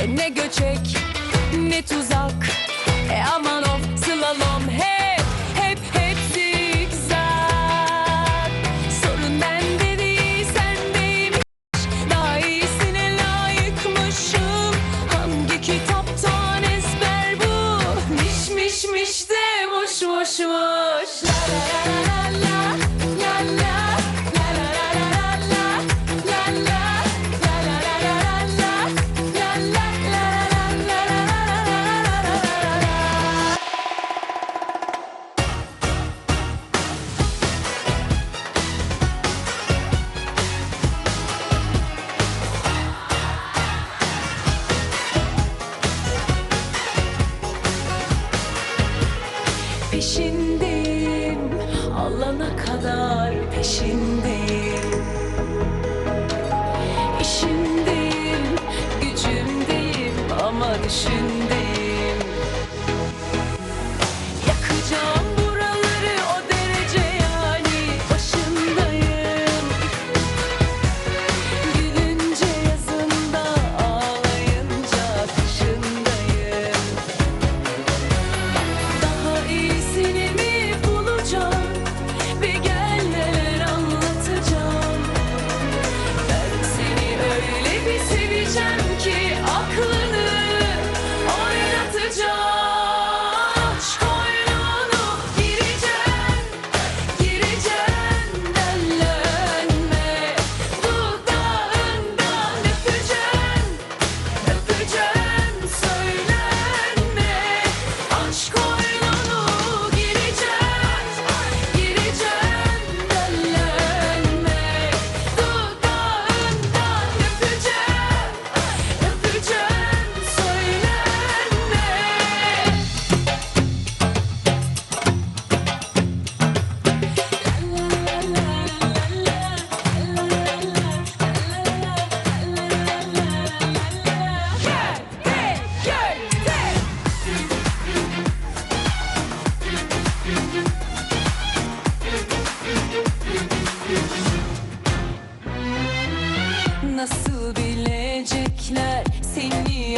e, ne göçek ne tuzak. E aman of slalom hep hep hep zigzag. Sorun bende değil sendeymiş Daha iyisine layıkmışım. Hangi kitaptan ezber bu? Miş miş miş de boş boş boş. La la la alana kadar peşindeyim. İşimdeyim gücümdeyim ama düşündeyim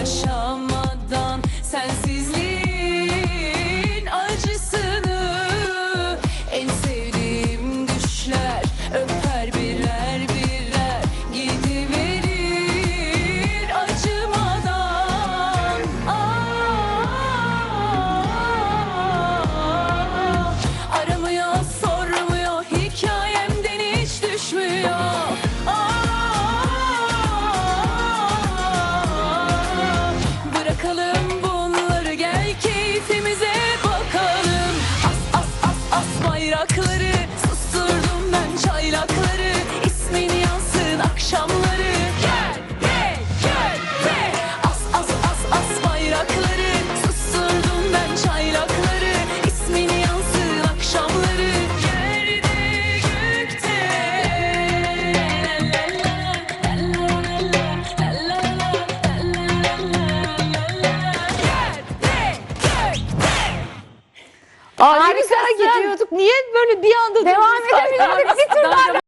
yaşam Harika gidiyorduk. Niye böyle bir anda Devam edebilirdik. Bir tur Daha